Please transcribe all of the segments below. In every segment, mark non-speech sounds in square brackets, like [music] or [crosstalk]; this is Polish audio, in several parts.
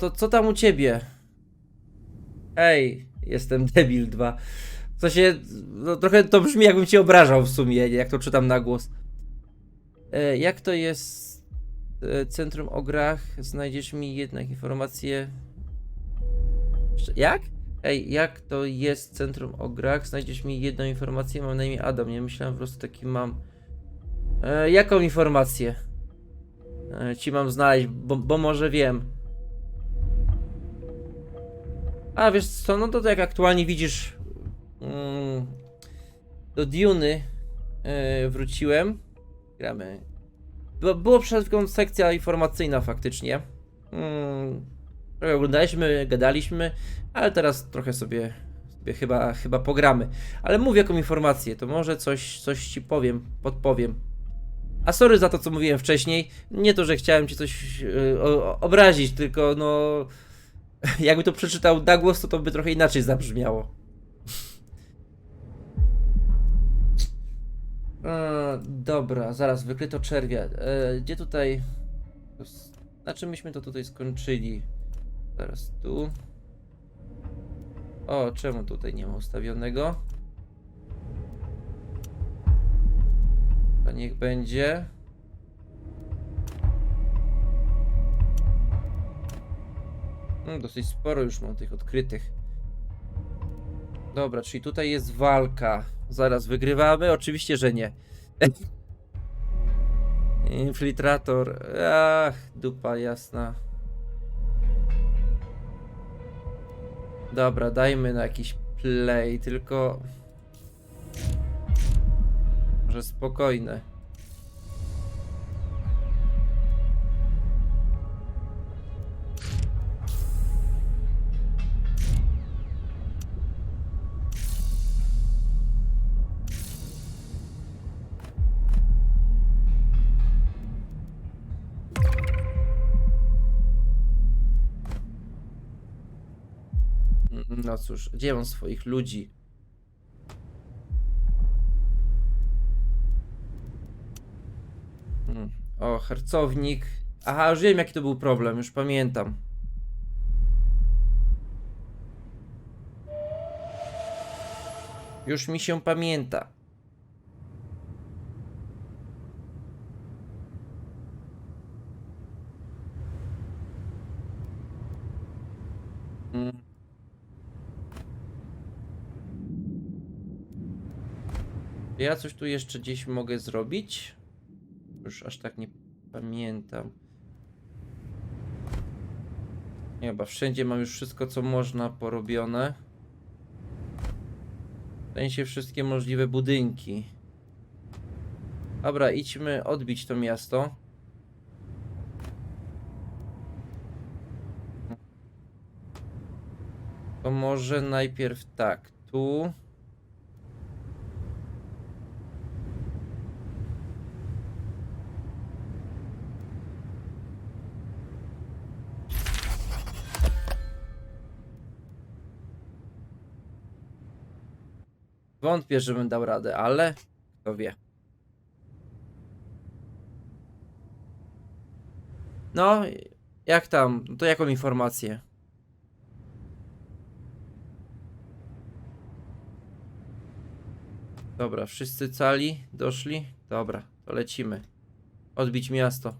To co tam u ciebie? Ej, jestem debil 2. Co się. No, trochę to brzmi, jakbym cię obrażał w sumie, jak to czytam na głos. E, jak to jest e, centrum o grach? Znajdziesz mi jednak informacje. Jeszcze- Jak? Ej, jak to jest centrum o grach? Znajdziesz mi jedną informację. Mam na imię Adam. Nie myślałem po prostu taki mam. E, jaką informację? E, ci mam znaleźć, bo, bo może wiem. A wiesz co, no to, to jak aktualnie widzisz mm, do Duny e, wróciłem. Gramy. Było, było przed chwilą sekcja informacyjna faktycznie. Mm, trochę oglądaliśmy, gadaliśmy, ale teraz trochę sobie, sobie chyba, chyba pogramy. Ale mówię jaką informację, to może coś, coś ci powiem, podpowiem. A sorry za to, co mówiłem wcześniej. Nie to, że chciałem ci coś o, obrazić, tylko no. [laughs] Jakby to przeczytał na głos, to to by trochę inaczej zabrzmiało. E, dobra, zaraz, wykryto czerwia. E, gdzie tutaj... Na czym myśmy to tutaj skończyli? Zaraz tu. O, czemu tutaj nie ma ustawionego? To niech będzie. Mm, dosyć sporo już mam tych odkrytych. Dobra, czyli tutaj jest walka. Zaraz wygrywamy? Oczywiście, że nie. [laughs] Infiltrator. Ach, dupa jasna. Dobra, dajmy na jakiś play, tylko. Może spokojne. Cóż, swoich ludzi? Hmm. O, harcownik. Aha, już wiem jaki to był problem, już pamiętam. Już mi się pamięta. Mm. Ja coś tu jeszcze gdzieś mogę zrobić? Już aż tak nie pamiętam. Chyba wszędzie mam już wszystko, co można porobione. W sensie wszystkie możliwe budynki. Dobra, idźmy odbić to miasto. To może najpierw tak, tu. Wątpię, żebym dał radę, ale kto wie. No, jak tam? To jaką informację? Dobra, wszyscy cali? Doszli? Dobra, to lecimy. Odbić miasto.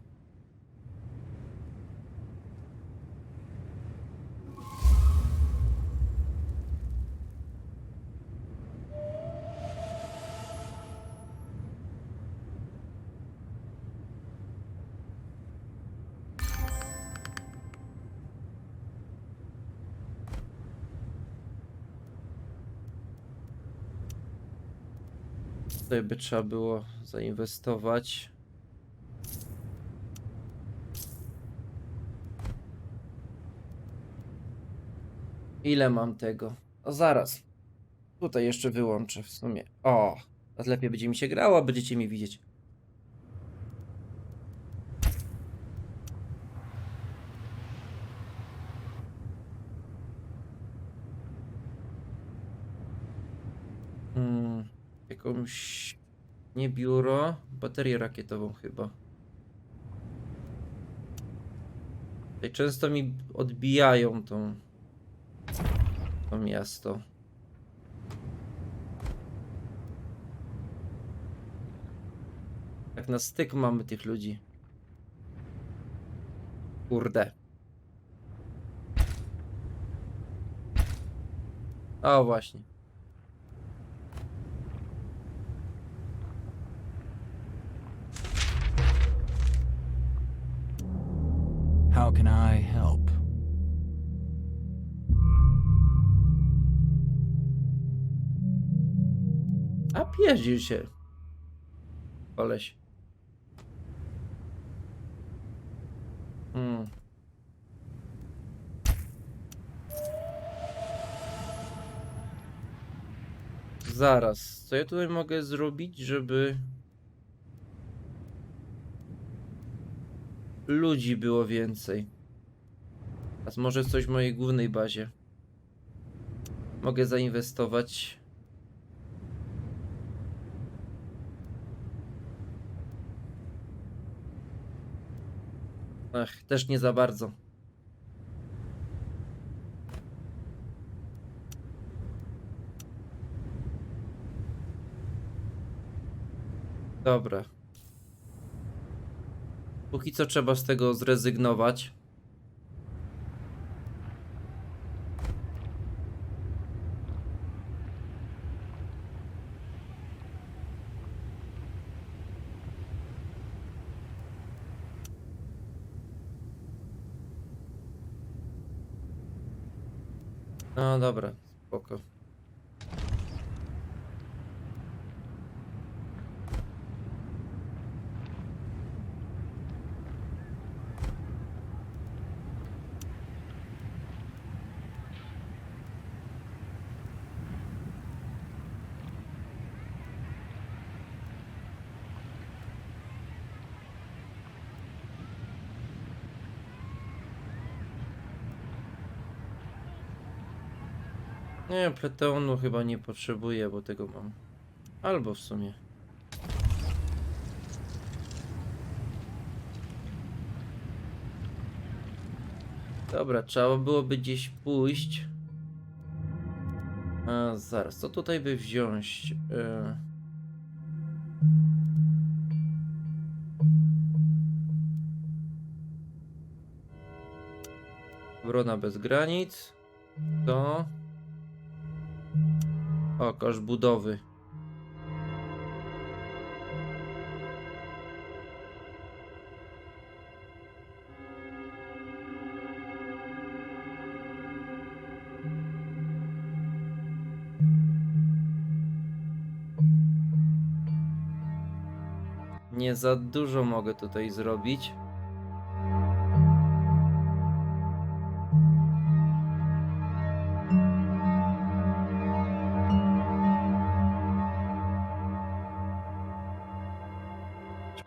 Tutaj by trzeba było zainwestować. Ile mam tego? O, zaraz. Tutaj jeszcze wyłączę w sumie. O, teraz lepiej będzie mi się grało, a będziecie mi widzieć. Hmm, jakąś nie biuro, baterię rakietową chyba. Tutaj często mi odbijają tą, to miasto. Tak na styk mamy tych ludzi. Kurde. O właśnie. How can I help? A pierdził się. Koleś. Hmm. Zaraz, co ja tutaj mogę zrobić, żeby ludzi było więcej? A może coś w mojej głównej bazie? Mogę zainwestować. Ach, też nie za bardzo. Dobra. Póki co trzeba z tego zrezygnować. No dobra, spoko. Nie, chyba nie potrzebuję, bo tego mam. Albo w sumie. Dobra, trzeba byłoby gdzieś pójść. A, zaraz, co tutaj by wziąć? E... Bez granic. To... O, kosz budowy. Nie za dużo mogę tutaj zrobić.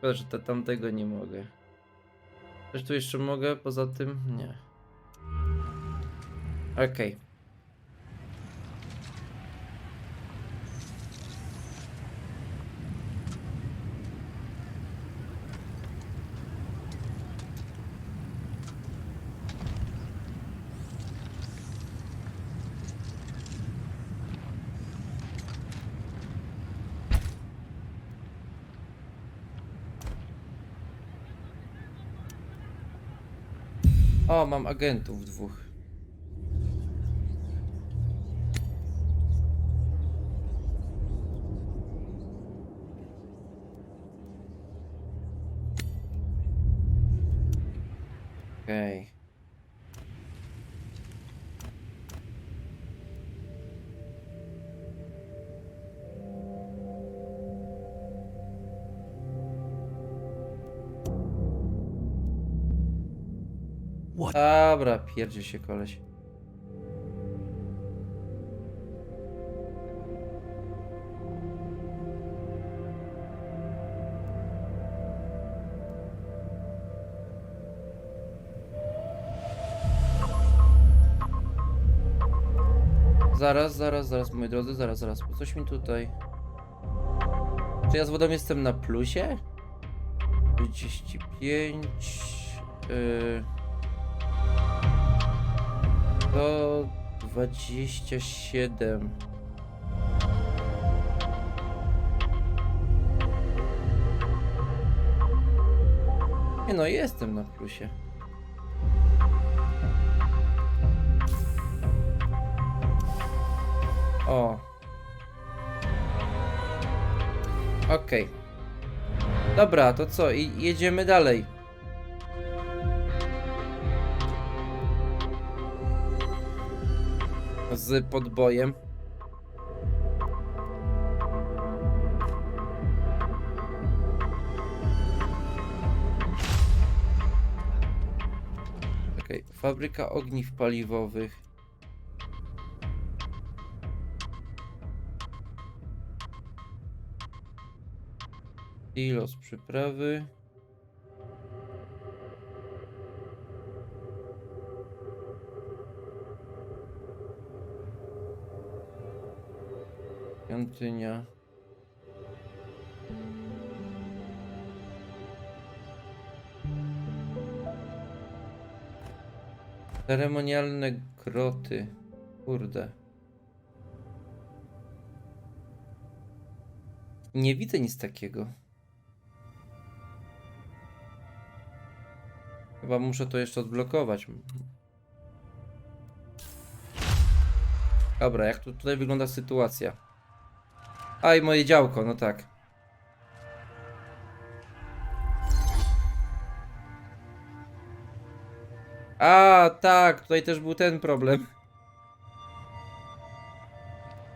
Szkoda, że te, tamtego nie mogę. Coś tu jeszcze mogę, poza tym nie. Okej. O, mam agentów dwóch. Okej. What? Dobra, pierdzie się koleś. Zaraz, zaraz, zaraz, moi drodzy, zaraz, zaraz, coś mi tutaj... Czy ja z wodą jestem na plusie? 35... Yy... To 27. Nie no, jestem na plusie. O. Okej. Dobra, to co? I jedziemy dalej. Z podbojem. Okej, fabryka ogniw paliwowych. Ilos przyprawy. Świątynia. Ceremonialne groty. Kurde. Nie widzę nic takiego. Chyba muszę to jeszcze odblokować. Dobra, jak tu, tutaj wygląda sytuacja? A i moje działko, no tak. A, tak, tutaj też był ten problem.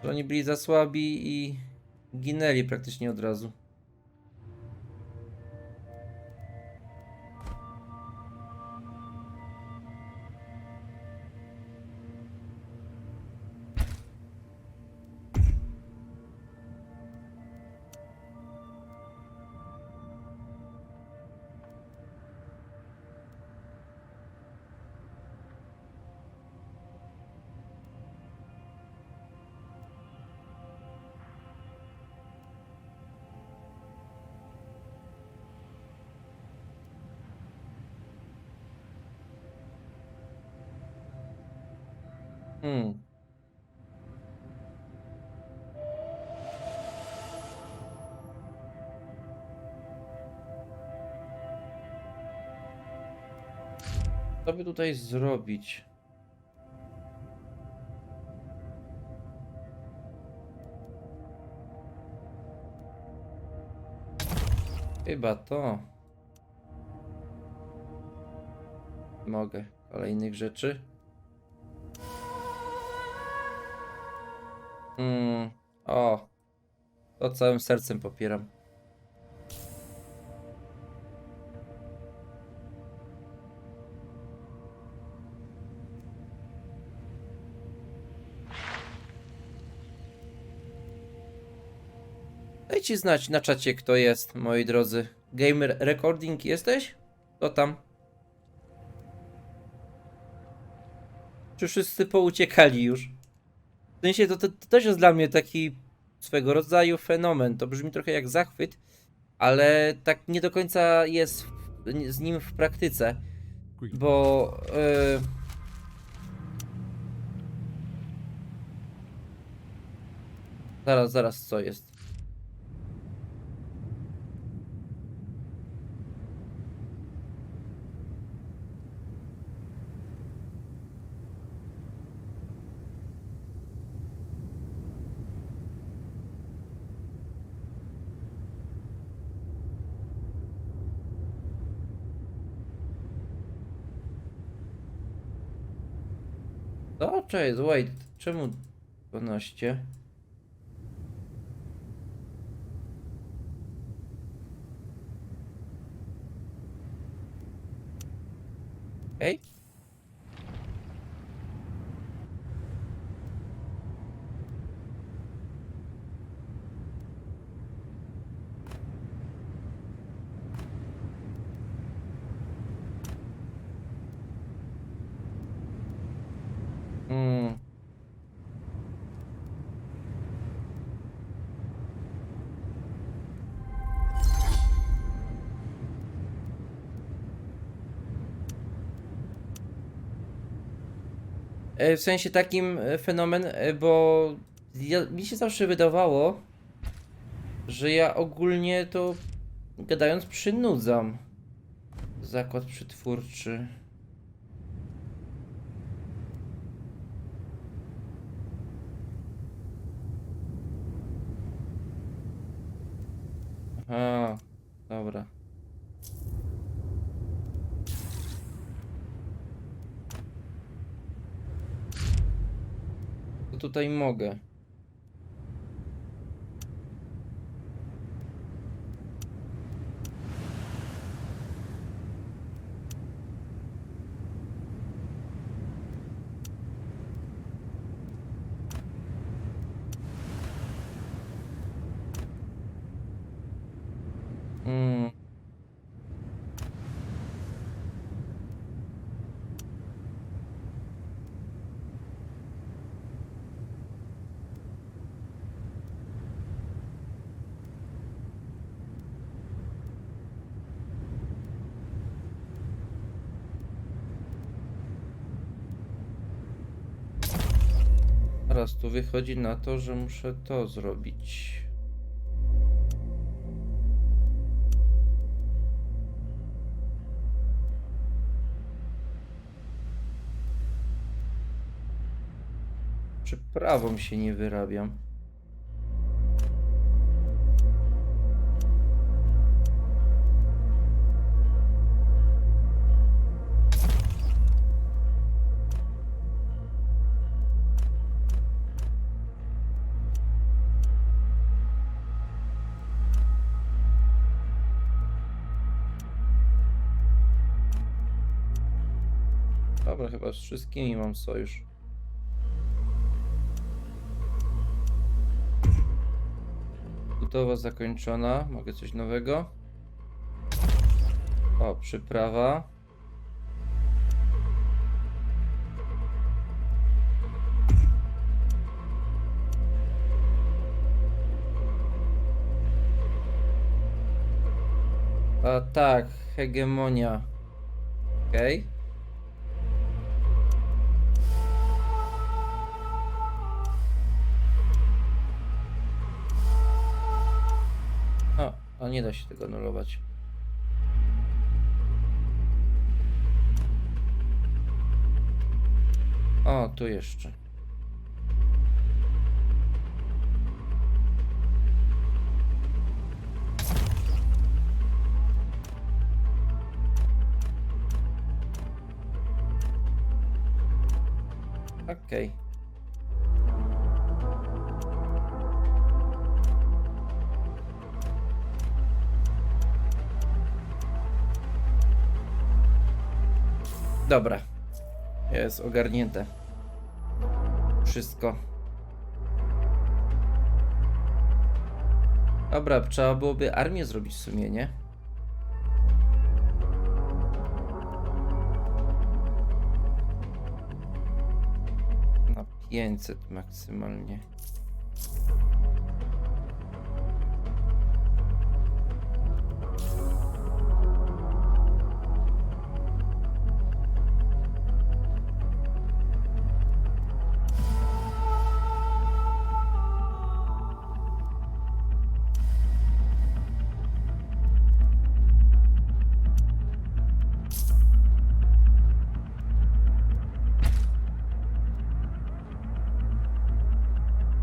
Że oni byli za słabi i ginęli praktycznie od razu. Hmm. Co by tutaj zrobić? Chyba to. Mogę. Kolejnych rzeczy. Mm, o. To całym sercem popieram. Dajcie znać na czacie, kto jest, moi drodzy. Gamer Recording jesteś? To tam. Czy wszyscy pouciekali już? W sensie to, to, to też jest dla mnie taki swego rodzaju fenomen. To brzmi trochę jak zachwyt, ale tak nie do końca jest w, z nim w praktyce, bo. Yy... Zaraz, zaraz, co jest? Cześć, wait, czemu 12? W sensie takim e, fenomen, e, bo ja, mi się zawsze wydawało, że ja ogólnie to gadając przynudzam. Zakład przetwórczy. Aha, dobra. To tutaj mogę. Mm. Teraz tu wychodzi na to, że muszę to zrobić. Czy prawą się nie wyrabiam? Chyba z wszystkimi mam sojusz. Budowa zakończona. Mogę coś nowego? O, przyprawa. A tak, hegemonia. Okej. O, a nie da się tego anulować. O, tu jeszcze. Okej. Dobra. Jest ogarnięte. Wszystko. Dobra, trzeba byłoby armię zrobić w sumie, nie? Na 500 maksymalnie.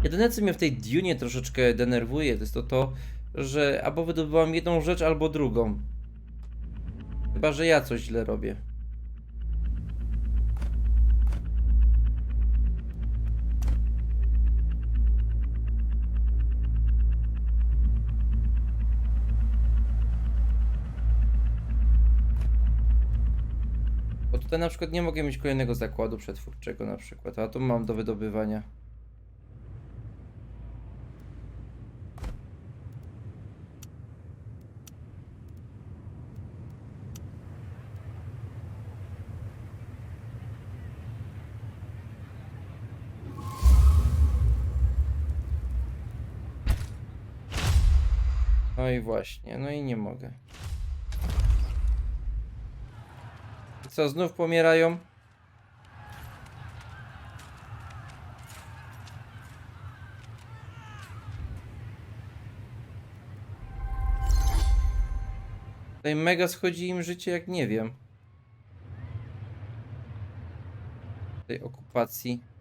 Jedyne co mnie w tej Dune troszeczkę denerwuje, to jest to to, że albo wydobywam jedną rzecz, albo drugą. Chyba, że ja coś źle robię. Bo tutaj na przykład nie mogę mieć kolejnego zakładu przetwórczego na przykład, a tu mam do wydobywania. i właśnie, no i nie mogę. Co, znów pomierają? Tutaj mega schodzi im życie, jak nie wiem. Tej okupacji.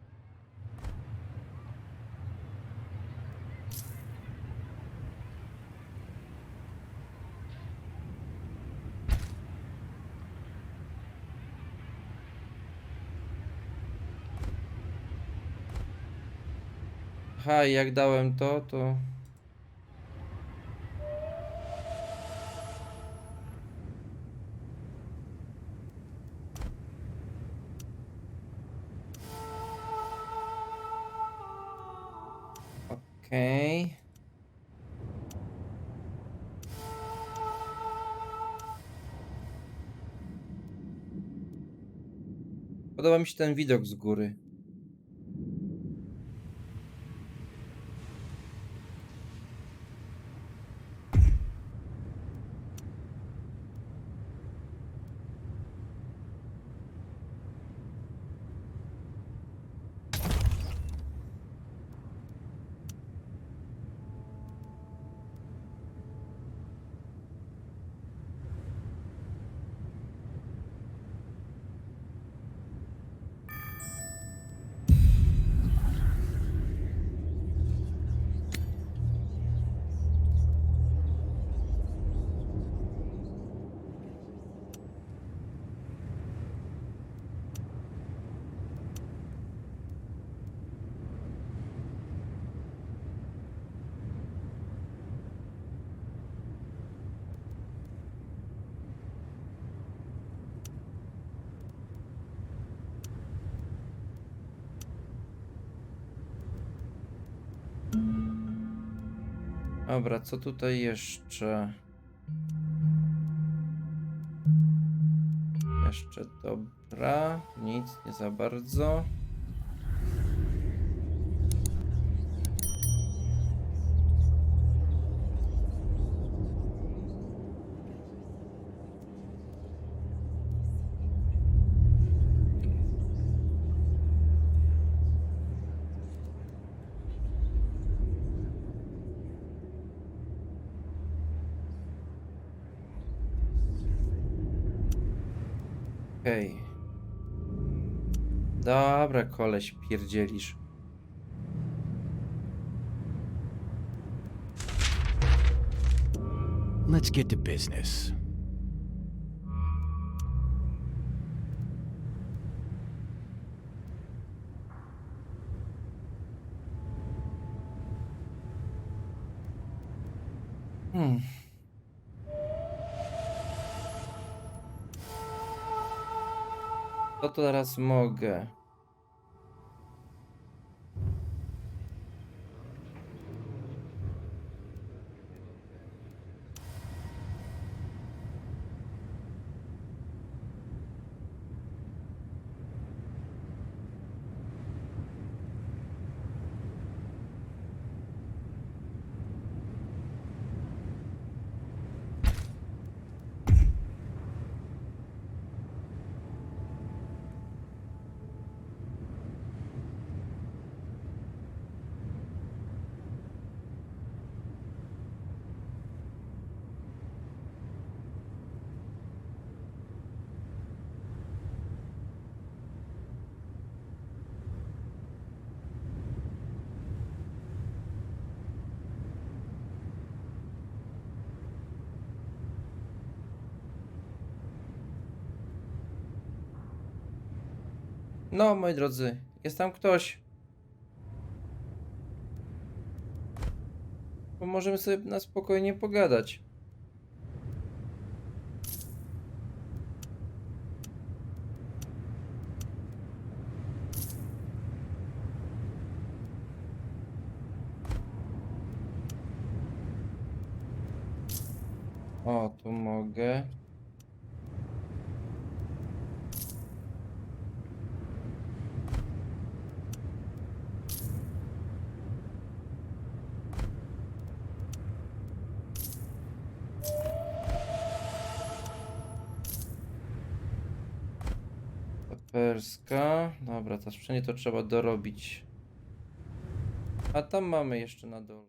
Aha, i jak dałem to, to... Okej. Podoba mi się ten widok z góry. Dobra, co tutaj jeszcze? Jeszcze dobra, nic, nie za bardzo. Okej. Dobra, koleś, pierdzielisz. Let's get to business. To teraz mogę. No, moi drodzy, jest tam ktoś. Bo możemy sobie na spokojnie pogadać. O, tu mogę. Perska. Dobra, to sprzęgnie to trzeba dorobić. A tam mamy jeszcze na dole.